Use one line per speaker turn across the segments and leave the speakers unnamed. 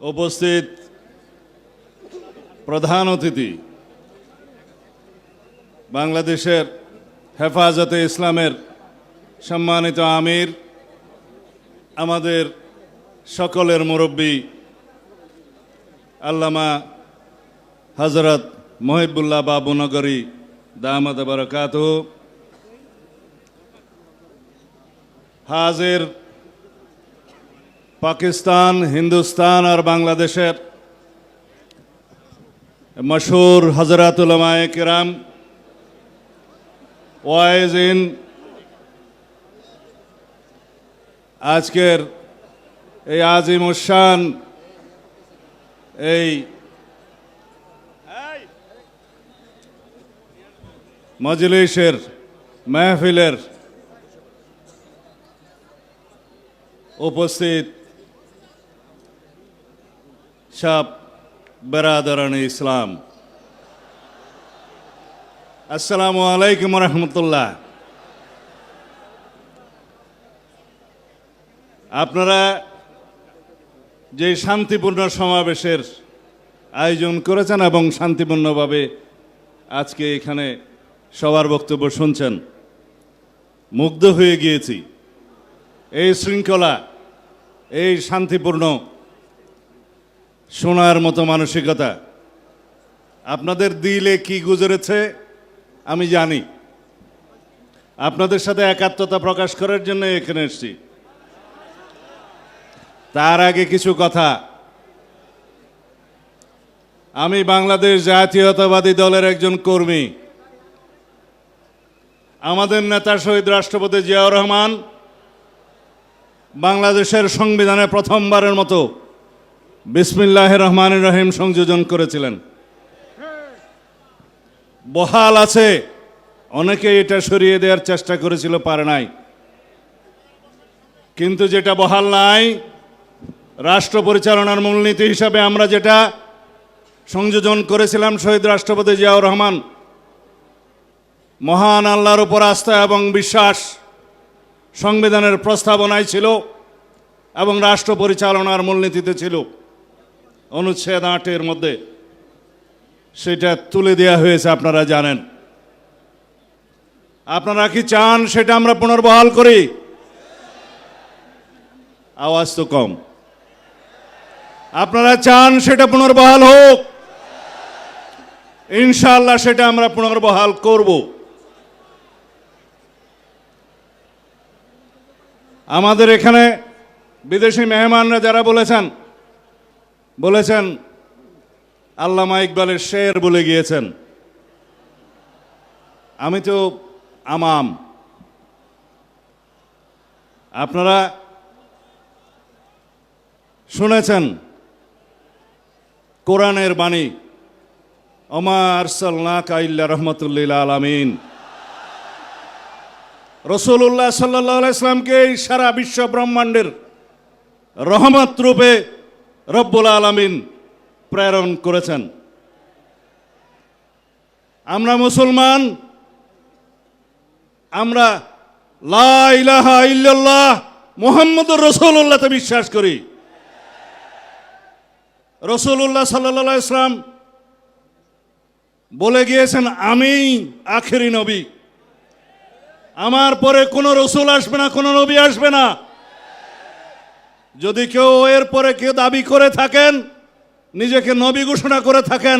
উপস্থিত প্রধান অতিথি বাংলাদেশের হেফাজতে ইসলামের সম্মানিত আমির, আমাদের সকলের মুরব্বী আল্লামা হজরত মহিবুল্লাহ বাবুনগরী দামদ বরকাত হাজির পাকিস্তান, হিন্দুস্তান আর বাংলাদেশের মশহুর হজরতুলমায় কিরাম ওয়াইজ ইন আজকের এই আজিম উসান এই মজলিসের মেহফিলের উপস্থিত সব বেরাদরান ইসলাম আসসালামু আলাইকুম রহমতুল্লাহ আপনারা যে শান্তিপূর্ণ সমাবেশের আয়োজন করেছেন এবং শান্তিপূর্ণভাবে আজকে এখানে সবার বক্তব্য শুনছেন মুগ্ধ হয়ে গিয়েছি এই শৃঙ্খলা এই শান্তিপূর্ণ শোনার মতো মানসিকতা। আপনাদের দিলে কি গুজরেছে, আমি জানি। আপনাদের সাথে একাত্মতা প্রকাশ করার জন্য এখানে এসেছি। তার আগে কিছু কথা। আমি বাংলাদেশ জাতীয়তাবাদী দলের একজন কর্মী। আমাদের নেতা শহীদ রাষ্ট্রপতি জিয়াউর রহমান বাংলাদেশের সংবিধানে প্রথমবারের মতো বিসমিল্লাহ রহমান রহিম সংযোজন করেছিলেন। বহাল আছে। অনেকে এটা সরিয়ে দেওয়ার চেষ্টা করেছিল, পারে নাই। কিন্তু যেটা বহাল নাই, রাষ্ট্র পরিচালনার মূলনীতি হিসাবে আমরা যেটা সংযোজন করেছিলাম শহীদ রাষ্ট্রপতি জিয়াউর রহমান, মহান আল্লাহর উপর আস্থা এবং বিশ্বাস সংবিধানের প্রস্তাবনায় ছিল এবং রাষ্ট্র পরিচালনার মূলনীতিতে ছিল। অনুচ্ছেদ আটের মধ্যে সেটা তুলে দেওয়া হয়েছে, আপনারা জানেন। আপনারা কি চান সেটা আমরা পুনর্বহাল করি? আওয়াজ তো কম। আপনারা চান সেটা পুনর্বহাল হোক? ইনশাল্লাহ সেটা আমরা পুনর্বহাল করব। আমাদের এখানে বিদেশি মেহমানরা যারা বলেছেন বলেছেন, আল্লামা ইকবালের শের বলে গিয়েছেন। আমি তো আমাম। আপনারা শুনেছেন, কোরআনের বাণী অমার সাল্লা কাইল্লা রহমতুল্লিল আলমিন। রসুল্লাহ সাল্লাহ ইসলামকে সারা বিশ্ব ব্রহ্মাণ্ডের রহমত রূপে রব্বুল আলমিন প্রেরণ করেছেন। আমরা মুসলমান, আমরা ইল্লাল্লাহ মোহাম্মদুর রসুল্লাহতে বিশ্বাস করি। রসুল্লাহ সাল্লাহ ইসলাম বলে গিয়েছেন, আমি আখেরি নবী। আমার পরে কোনো রসুল আসবে না, কোনো নবী আসবে না। যদি কেউ এর পরে কেউ দাবি করে থাকেন নিজেকে নবী ঘোষণা করে থাকেন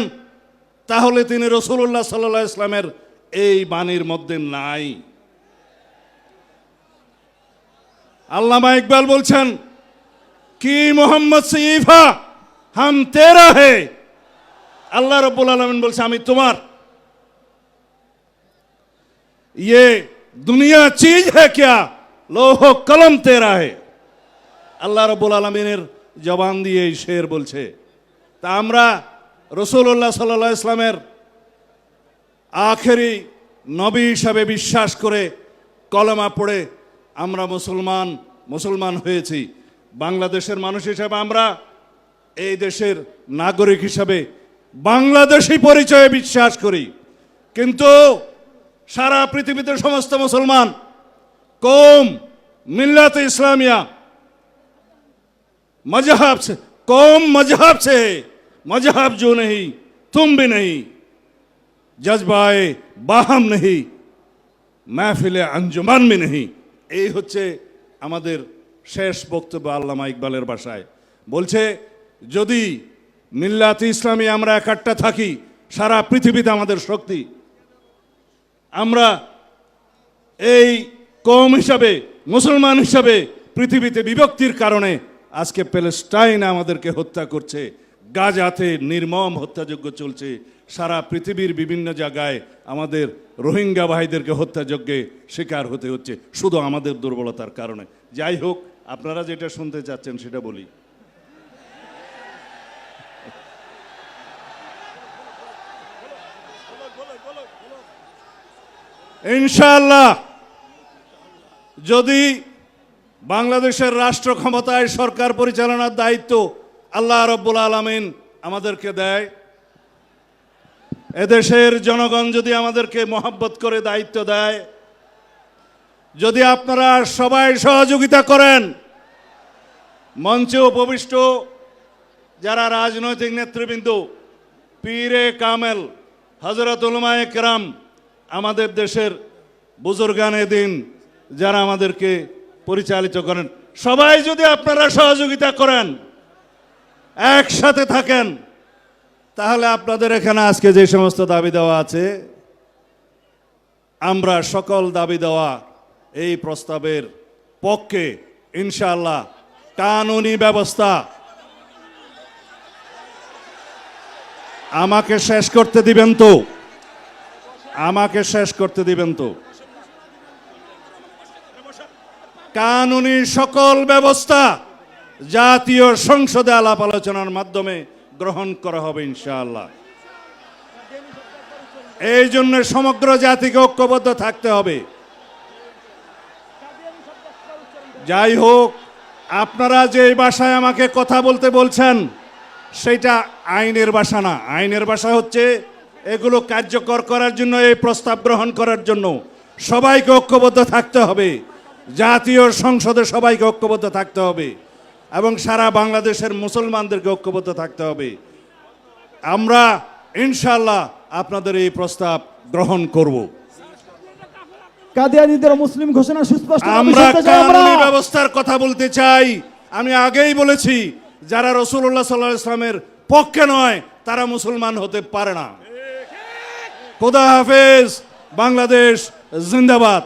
তাহলে তিনি রসুল্লাহ সাল্লাহ ইসলামের এই বাণীর মধ্যে নাই আল্লামা ইকবাল বলছেন কি মোহাম্মদ সঈফা হাম তেরা হে আল্লাহ রব্বুল আলমিন বলছে আমি তোমার ये दुनिया चीज है क्या লোহ কলম তেরা হে আল্লাহ রব্বুল আলমিনের জবান দিয়ে এই শের বলছে। তা আমরা রসুল্লাহ সাল্লাহ ইসলামের আখেরি নবী হিসাবে বিশ্বাস করে কলমা পড়ে আমরা মুসলমান মুসলমান হয়েছি। বাংলাদেশের মানুষ হিসাবে আমরা এই দেশের নাগরিক হিসাবে বাংলাদেশি পরিচয়ে বিশ্বাস করি। কিন্তু সারা পৃথিবীতে সমস্ত মুসলমান কম মিল্লাত ইসলামিয়া মজাহাব कौम मजहब से है मजहब जो नहीं तुम भी नहीं जज्बाए बाहम नहीं মাহফিলে আঞ্জুমান মে নেই এই হচ্ছে আমাদের শেষ বক্তব্য আল্লামা ইকবালের বাসায় বলছে যদি মিল্লাত ইসলামী আমরা একাট্টা থাকি সারা পৃথিবীতে আমাদের শক্তি আমরা এই কম হিসাবে মুসলমান হিসাবে পৃথিবীতে বিভক্তির কারণে আজকে প্যালেস্টাইন আমাদেরকে হত্যা করছে, গাজাতে নির্মম হত্যাযজ্ঞ চলছে, সারা পৃথিবীর বিভিন্ন জায়গায় আমাদের রোহিঙ্গা ভাইদেরকে হত্যাযজ্ঞে শিকার হতে হচ্ছে, শুধু আমাদের দুর্বলতার কারণে। যাই হোক, আপনারা যেটা শুনতে চাচ্ছেন সেটা বলি। ইনশাল্লাহ যদি বাংলাদেশের রাষ্ট্র ক্ষমতায় সরকার পরিচালনার দায়িত্ব আল্লাহ রব্বুল আলমিন আমাদেরকে দেয়। এদেশের জনগণ যদি আমাদেরকে মহাব্বত করে দায়িত্ব দেয়, যদি আপনারা সবাই সহযোগিতা করেন, মঞ্চে উপবিষ্ট যারা রাজনৈতিক নেতৃবৃন্দ, পীরে কামেল হজরত উলমায়ে কেরাম, আমাদের দেশের বুজুর্গানে দিন, যারা আমাদেরকে পরিচালিত করেন। সবাই যদি আপনারা সহযোগিতা করেন, একসাথে থাকেন, তাহলে আপনাদের এখানে আজকে যে সমস্ত দাবি দেওয়া আছে, আমরা সকল দাবি দেওয়া এই প্রস্তাবের পক্ষে ইনশাআল্লাহ কানুনি ব্যবস্থা। আমাকে শেষ করতে দিবেন তো? আমাকে শেষ করতে দিবেন তো? কানুনি সকল ব্যবস্থা জাতীয় সংসদে আলাপ আলোচনার মাধ্যমে গ্রহণ করা হবে, ইনশাআল্লাহ। এই জন্য সমগ্র জাতিকে ঐক্যবদ্ধ থাকতে হবে। যাই হোক, আপনারা যে ভাষায় আমাকে কথা বলতে বলছেন, সেটা আইনের ভাষা না। আইনের ভাষা হচ্ছে এগুলো কার্যকর করার জন্য, এই প্রস্তাব গ্রহণ করার জন্য সবাইকে ঐক্যবদ্ধ থাকতে হবে। জাতীয় সংসদে সবাইকে ঐক্যবদ্ধ থাকতে হবে এবং সারা বাংলাদেশের মুসলমানদেরকে ঐক্যবদ্ধ থাকতে হবে। আমরা ইনশাল্লাহ আপনাদের এই প্রস্তাব গ্রহণ করব।
কাদিয়ানিদের মুসলিম ঘোষণা সুস্পষ্ট
আমরা কানুনি ব্যবস্থার কথা বলতে চাই। আমি আগেই বলেছি যারা রসুল্লাহ সাল্লাহ ইসলামের পক্ষে নয় তারা মুসলমান হতে পারে না। খোদা হাফেজ বাংলাদেশ জিন্দাবাদ।